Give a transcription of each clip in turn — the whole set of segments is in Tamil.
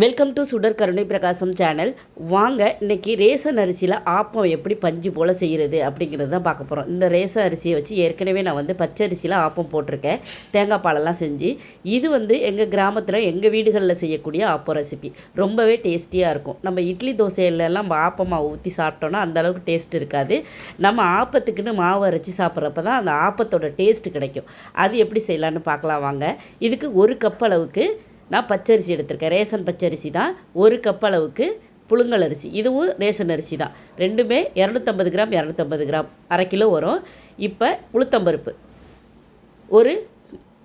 வெல்கம் டு சுடர் கருணை பிரகாசம் சேனல் வாங்க இன்னைக்கு ரேசன் அரிசியில் ஆப்பம் எப்படி பஞ்சு போல் செய்கிறது அப்படிங்கிறது தான் பார்க்க போகிறோம் இந்த ரேசன் அரிசியை வச்சு ஏற்கனவே நான் வந்து பச்சை அரிசியில் ஆப்பம் போட்டிருக்கேன். தேங்காய் பாலெல்லாம் செஞ்சு இது வந்து எங்கள் கிராமத்தில் எங்கள் வீடுகளில் செய்யக்கூடிய ஆப்பம் ரெசிபி ரொம்பவே டேஸ்டியாக இருக்கும். நம்ம இட்லி தோசையிலலாம் நம்ம ஆப்பமாக ஊற்றி சாப்பிட்டோன்னா அந்த அளவுக்கு டேஸ்ட் இருக்காது. நம்ம ஆப்பத்துக்குன்னு மாவு அரைச்சி சாப்பிட்றப்ப தான் அந்த ஆப்பத்தோட டேஸ்ட் கிடைக்கும். அது எப்படி செய்யலான்னு பார்க்கலாம் வாங்க. இதுக்கு ஒரு கப் அளவுக்கு நான் பச்சரிசி எடுத்திருக்கேன். ரேஷன் பச்சரிசி தான் ஒரு கப் அளவுக்கு புழுங்கல் அரிசி. இதுவும் ரேஷன் அரிசி தான். ரெண்டுமே இரநூத்தம்பது கிராம் இரநூத்தம்பது கிராம். அரை கிலோ வரும். இப்போ உளுத்தம்பருப்பு. ஒரு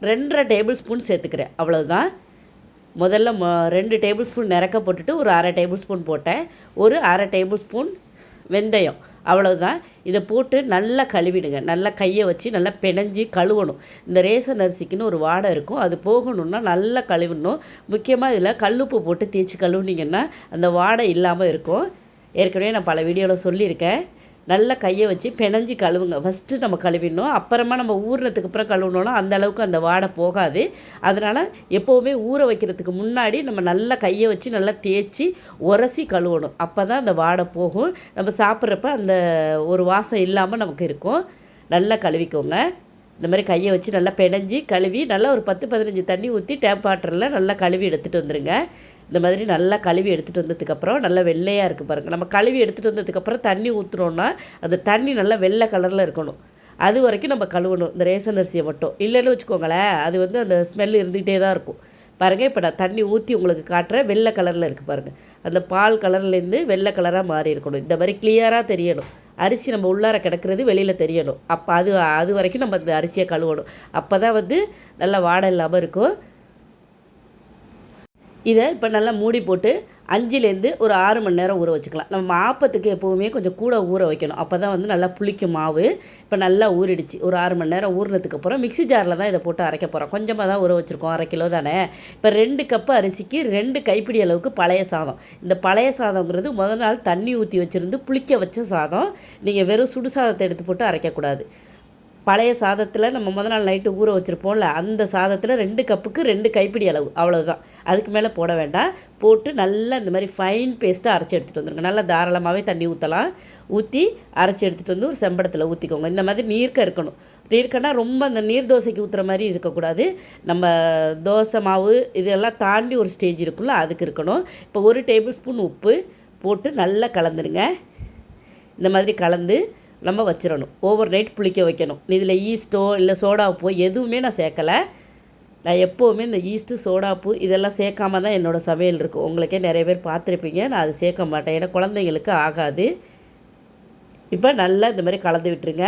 ரெண்டரை டேபிள் ஸ்பூன் சேர்த்துக்கிறேன். அவ்வளோதான் முதல்ல மொ ரெண்டு டேபிள் ஸ்பூன் நிறக்க போட்டுட்டு ஒரு அரை டேபிள் ஸ்பூன் போட்டேன். ஒரு அரை டேபிள் ஸ்பூன் வெந்தயம். அவ்வளவுதான். இதை போட்டு நல்லா கழுவிடுங்க. நல்லா கையை வச்சு நல்லா பிணைஞ்சி கழுவணும். இந்த ரேசன் அரிசிக்குன்னு ஒரு வாடை இருக்கும். அது போகணுன்னா நல்லா கழுவிடணும் முக்கியமாக இதில் கல்லுப்பு போட்டு தேய்ச்சி கழுவுனீங்கன்னா அந்த வாடை இல்லாமல் இருக்கும். ஏற்கனவே நான் பல வீடியோவில் சொல்லியிருக்கேன். நல்லா கையை வச்சு பிணைஞ்சி கழுவுங்க. ஃபஸ்ட்டு நம்ம கழுவிடணும். அப்புறமா நம்ம ஊறினதுக்கு அப்புறம் கழுவினோன்னா அந்த அளவுக்கு அந்த வாடை போகாது. அதனால் எப்போவுமே ஊற வைக்கிறதுக்கு முன்னாடி நம்ம நல்லா கையை வச்சு நல்லா தேய்ச்சி உரசி கழுவணும். அப்போ தான் அந்த வாடை போகும். நம்ம சாப்பிட்றப்ப அந்த ஒரு வாசம் இல்லாமல் நமக்கு இருக்கும். நல்லா கழுவிக்கோங்க. இந்த மாதிரி கையை வச்சு நல்லா பிணைஞ்சி கழுவி நல்லா ஒரு பத்து பதினஞ்சு தண்ணி ஊற்றி டேப் வாட்டரில் நல்லா கழுவி எடுத்துகிட்டு வந்துடுங்க இந்த மாதிரி நல்லா கழுவி எடுத்துகிட்டு வந்ததுக்கப்புறம் நல்லா வெள்ளையாக இருக்குது பாருங்கள் நம்ம கழுவி எடுத்துகிட்டு வந்ததுக்கப்புறம் தண்ணி ஊற்றுனோன்னா அந்த தண்ணி நல்லா வெள்ளை கலரில் இருக்கணும். அது வரைக்கும் நம்ம கழுவணும் இந்த ரேஷன் அரிசியை மட்டும். இல்லைன்னு வச்சுக்கோங்களேன் அது வந்து அந்த ஸ்மெல் இருந்துகிட்டே தான் இருக்கும். பாருங்கள் இப்போ நான் தண்ணி ஊற்றி உங்களுக்கு காட்டுறேன் வெள்ளை கலரில் இருக்குது பாருங்கள் அந்த பால் கலர்லேருந்து வெள்ளை கலராக மாறி இருக்கணும் இந்த மாதிரி கிளியராக தெரியணும். அரிசி நம்ம உள்ளார கிடக்கிறது வெளியில் தெரியணும். அப்போ அது அது வரைக்கும் நம்ம அந்த அரிசியை கழுவணும். அப்போ தான் வந்து நல்லா வாடை இல்லாமல் இருக்கும். இதை இப்போ நல்லா மூடி போட்டு அஞ்சுலேருந்து ஒரு ஆறு மணி நேரம் ஊற வச்சுக்கலாம். நம்ம ஆப்பத்துக்கு எப்போவுமே கொஞ்சம் கூட ஊற வைக்கணும். அப்போ தான் வந்து நல்லா புளிக்கும் மாவு. இப்போ நல்லா ஊறிடுச்சு. ஒரு ஆறு மணி நேரம் ஊறினதுக்கு அப்புறம் மிக்ஸி ஜாரில் தான் இதை போட்டு அரைக்க போகிறோம் கொஞ்சமாக தான் ஊற வச்சுருக்கோம். அரை கிலோ தானே. இப்போ ரெண்டு கப்பு அரிசிக்கு ரெண்டு கைப்பிடி அளவுக்கு பழைய சாதம். இந்த பழைய சாதங்கிறது முதல் நாள் தண்ணி ஊற்றி வச்சுருந்து புளிக்க வச்ச சாதம். நீங்கள் வெறும் சுடு சாதத்தை எடுத்து போட்டு அரைக்கக்கூடாது பழைய சாதத்தில் நம்ம முதல் நாள் நைட்டு ஊற வச்சுருப்போம்ல அந்த சாதத்தில் ரெண்டு கப்புக்கு ரெண்டு கைப்பிடி அளவு. அவ்வளோதான் அதுக்கு மேலே போட வேண்டாம். போட்டு நல்லா இந்த மாதிரி ஃபைன் பேஸ்ட்டாக அரைச்சி எடுத்துகிட்டு வந்துருங்க. நல்லா தாராளமாகவே தண்ணி ஊற்றலாம் ஊற்றி அரைச்சி எடுத்துகிட்டு வந்து ஒரு செம்படத்தில் ஊற்றிக்கோங்க இந்த மாதிரி நீர்க்க இருக்கணும். நீர்க்கன்னா ரொம்ப அந்த நீர் தோசைக்கு ஊற்றுற மாதிரி இருக்கக்கூடாது. நம்ம தோசை மாவு இதெல்லாம் தாண்டி ஒரு ஸ்டேஜ் இருக்குல்ல அதுக்கு இருக்கணும். இப்போ ஒரு டேபிள் ஸ்பூன் உப்பு போட்டு நல்லா கலந்துருங்க. இந்த மாதிரி கலந்து நம்ம வச்சிடணும் ஓவர் நைட் புளிக்க வைக்கணும். இதில் ஈஸ்ட்டோ இல்லை சோடாப்போ எதுவுமே நான் சேர்க்கலை. நான் எப்போவுமே இந்த ஈஸ்ட்டு சோடாப்பு இதெல்லாம் சேர்க்காம தான் என்னோடய சமையல் இருக்கும் உங்களுக்கே நிறைய பேர் பார்த்துருப்பீங்க. நான் அது சேர்க்க மாட்டேன். ஏன்னா குழந்தைங்களுக்கு ஆகாது. இப்போ நல்லா இந்த மாதிரி கலந்து விட்டுருங்க.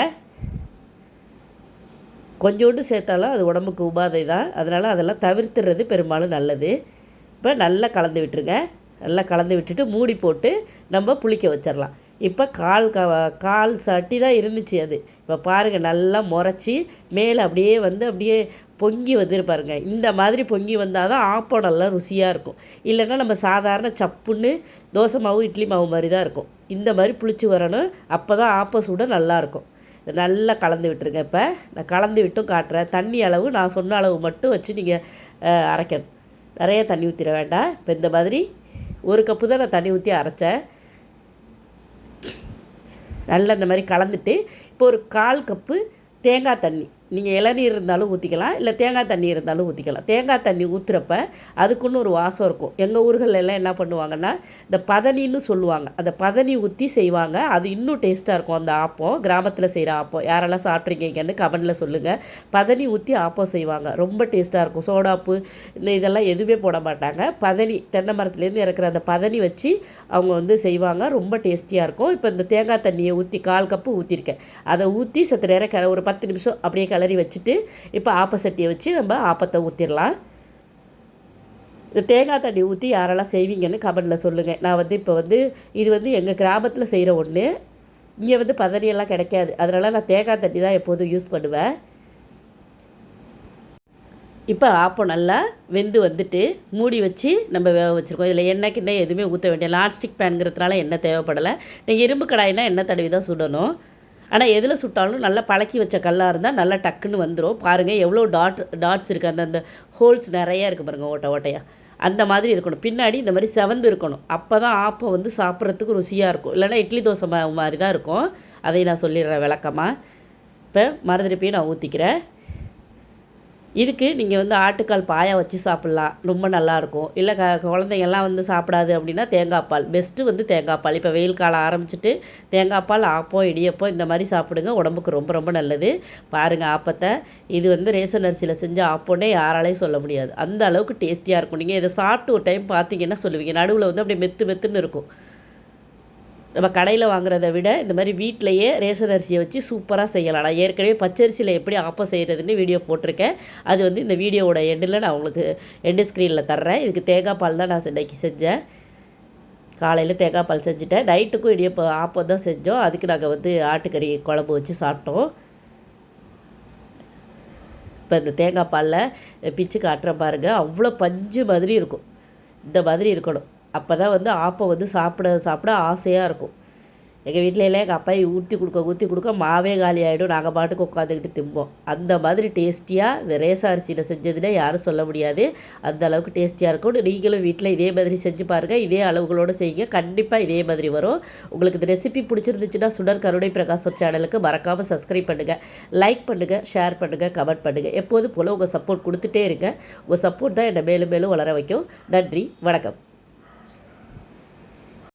கொஞ்சோண்டு சேர்த்தாலும் அது உடம்புக்கு உபாதை தான். அதனால் அதெல்லாம் தவிர்த்துறது பெரும்பாலும் நல்லது. இப்போ நல்லா கலந்து விட்டுருங்க. நல்லா கலந்து விட்டுட்டு மூடி போட்டு நம்ம புளிக்க வச்சிடலாம் இப்போ கால் க கால் சட்டி தான் இருந்துச்சு அது. இப்போ பாருங்கள் நல்லா முறைச்சி மேலே அப்படியே வந்து அப்படியே பொங்கி வந்துரு பாருங்க. இந்த மாதிரி பொங்கி வந்தால் தான் ஆப்பம் நல்லா ருசியாக இருக்கும். இல்லைன்னா நம்ம சாதாரண சப்புன்னு தோசை மாவு இட்லி மாவு மாதிரி தான் இருக்கும். இந்த மாதிரி புளிச்சு வரணும். அப்போ தான் ஆப்பம் சுட நல்லாயிருக்கும் நல்லா கலந்து விட்டுருங்க இப்போ. நான் கலந்து விட்டும் காட்டுறேன். தண்ணி அளவு நான் சொன்ன அளவு மட்டும் வச்சு நீங்கள் அரைக்கணும். நிறைய தண்ணி ஊற்றிட வேண்டாம். இப்போ இந்த மாதிரி ஒரு கப்பு தான் நான் தண்ணி ஊற்றி அரைச்சேன். நல்லா இந்த மாதிரி கலந்துட்டு இப்போ ஒரு கால் கப்பு தேங்காய் தண்ணி. நீங்கள் இளநீர் இருந்தாலும் ஊற்றிக்கலாம் இல்லை தேங்காய் தண்ணி இருந்தாலும் ஊற்றிக்கலாம் தேங்காய் தண்ணி ஊற்றுறப்ப அதுக்குன்னு ஒரு வாசம் இருக்கும். எங்கள் ஊர்களெல்லாம் என்ன பண்ணுவாங்கன்னா இந்த பதனின்னு சொல்லுவாங்க. அந்த பதனி ஊற்றி செய்வாங்க. அது இன்னும் டேஸ்ட்டாக இருக்கும். அந்த ஆப்பம் கிராமத்தில் செய்கிற ஆப்பம். யாரெல்லாம் சாப்பிட்ருக்கீங்கன்னு கமெண்டில் சொல்லுங்கள் பதனி ஊற்றி ஆப்பம் செய்வாங்க. ரொம்ப டேஸ்ட்டாக இருக்கும். சோடாப்பு இந்த இதெல்லாம் எதுவுமே போட மாட்டாங்க. பதனி தென்னை மரத்துலேருந்து இறக்குற அந்த பதனி வச்சு அவங்க வந்து செய்வாங்க. ரொம்ப டேஸ்டியாக இருக்கும். இப்போ இந்த தேங்காய் தண்ணியை ஊற்றி கால் கப்பு ஊற்றிருக்கேன் அதை ஊற்றி சத்து நேரம் க ஒரு பத்து நிமிஷம் அப்படியே கிளறி வச்சுட்டு இப்போ ஆப்பசட்டியை வச்சு நம்ம ஆப்பத்தை ஊற்றிடலாம் இந்த தேங்காய் தண்ணி ஊற்றி யாரெல்லாம் செய்வீங்கன்னு கமெண்டில் சொல்லுங்கள் நான் வந்து இப்போ வந்து இது வந்து எங்கள் கிராமத்தில் செய்கிற ஒன்று இங்கே வந்து பதனியெல்லாம் கிடைக்காது. அதனால் நான் தேங்காய் தண்ணி தான் எப்போதும் யூஸ் பண்ணுவேன். இப்போ ஆப்பம் நல்லா வெந்து வந்துட்டு மூடி வச்சு நம்ம வேக வச்சுருக்கோம். இதில் எண்ணெய் கிண்ணெய் எதுவுமே ஊற்ற வேண்டிய நான்ஸ்டிக் பேனுங்கிறதுனால எண்ணெய் தேவைப்படலை. நீங்கள் இரும்பு கடாயினா எண்ணெய் தடவி தான் சுடணும். ஆனால் எதில் சுட்டாலும் நல்லா பழக்கி வச்ச கல்லாக இருந்தால் நல்லா டக்குன்னு வந்துடும் பாருங்கள் எவ்வளோ டாட் டாட்ஸ் இருக்குது அந்த அந்த ஹோல்ஸ் நிறையா இருக்குது பாருங்கள் ஓட்டை ஓட்டையாக அந்த மாதிரி இருக்கணும். பின்னாடி இந்த மாதிரி செவந்து இருக்கணும். அப்போ தான் ஆப்பம் வந்து சாப்பிட்றதுக்கு ருசியாக இருக்கும். இல்லைன்னா இட்லி தோசை மாதிரி தான் இருக்கும். அதை நான் சொல்லிடுறேன் விளக்கமாக இப்போ மறுதிருப்பியும் நான் ஊற்றிக்கிறேன் இதுக்கு நீங்கள் வந்து ஆட்டுக்கால் பாயா வச்சு சாப்பிட்லாம். ரொம்ப நல்லாயிருக்கும். இல்லை க குழந்தைங்கள்லாம் வந்து சாப்பிடாது அப்படின்னா தேங்காய் பால். பெஸ்ட்டு வந்து தேங்காய் பால். இப்போ வெயில் காலம் ஆரம்பிச்சிட்டு தேங்காய் பால் ஆப்பம் இடியப்பம் இந்த மாதிரி சாப்பிடுங்க. உடம்புக்கு ரொம்ப ரொம்ப நல்லது. பாருங்கள் ஆப்பத்தை. இது வந்து ரேஷன் அரிசியில் செஞ்ச ஆப்போன்னே யாராலையும் சொல்ல முடியாது. அந்த அளவுக்கு டேஸ்டியாக இருக்கும். நீங்கள் இதை சாப்பிட்டு ஒரு டைம் பார்த்தீங்கன்னா சொல்லுவீங்க. நடுவில் வந்து அப்படியே மெத்து மெத்துன்னு இருக்கும். நம்ம கடையில் வாங்குறத விட இந்த மாதிரி வீட்டிலையே ரேஷன் அரிசியை வச்சு சூப்பராக செய்யலாம். நான் ஏற்கனவே பச்சரிசியில் எப்படி ஆப்பம் செய்கிறதுன்னு வீடியோ போட்டிருக்கேன். அது வந்து இந்த வீடியோவோட எண்டில் நான் உங்களுக்கு எண்டு ஸ்க்ரீனில் தர்றேன். இதுக்கு தேங்காய் பால் தான் நான் இன்னைக்கு செஞ்சேன். காலையில் தேங்காய் பால் செஞ்சுட்டேன். நைட்டுக்கும் இடியப்போ ஆப்பம் தான் செஞ்சோம். அதுக்கு நாங்கள் வந்து ஆட்டுக்கறி குழம்பு வச்சு சாப்பிட்டோம். இப்போ இந்த தேங்காய் பாலில் பிச்சு காட்டுறேன் பாருங்கள் அவ்வளோ பஞ்சு மாதிரி இருக்கும். இந்த மாதிரி இருக்கணும். அப்போ தான் வந்து ஆப்பம் வந்து சாப்பிட சாப்பிட ஆசையாக இருக்கும். எங்கள் வீட்டில எல்லாம் எங்கள் அப்பாயை ஊற்றி கொடுக்க ஊற்றி கொடுக்க மாவே காலி ஆகிடும் நாங்கள் பாட்டுக்கு உட்காந்துக்கிட்டு திம்போம். அந்த மாதிரி டேஸ்டியாக இந்த ரேச அரிசியில் செஞ்சதுன்னா யாரும் சொல்ல முடியாது. அந்த அளவுக்கு டேஸ்டியாக இருக்கும். நீங்களும் வீட்டில் இதே மாதிரி செஞ்சு பாருங்கள் இதே அளவுகளோடு செய்யுங்க. கண்டிப்பாக இதே மாதிரி வரும். உங்களுக்கு இந்த ரெசிபி பிடிச்சிருந்துச்சுன்னா சுடர் கருணை பிரகாசம் சேனலுக்கு மறக்காமல் சப்ஸ்கிரைப் பண்ணுங்கள் லைக் பண்ணுங்கள் ஷேர் பண்ணுங்கள் கமெண்ட் பண்ணுங்கள் எப்போது போல் உங்கள் சப்போர்ட் கொடுத்துட்டே இருங்க. உங்கள் சப்போர்ட் தான் என்னை மேலும் மேலும் வளர வைக்கும். நன்றி வணக்கம்.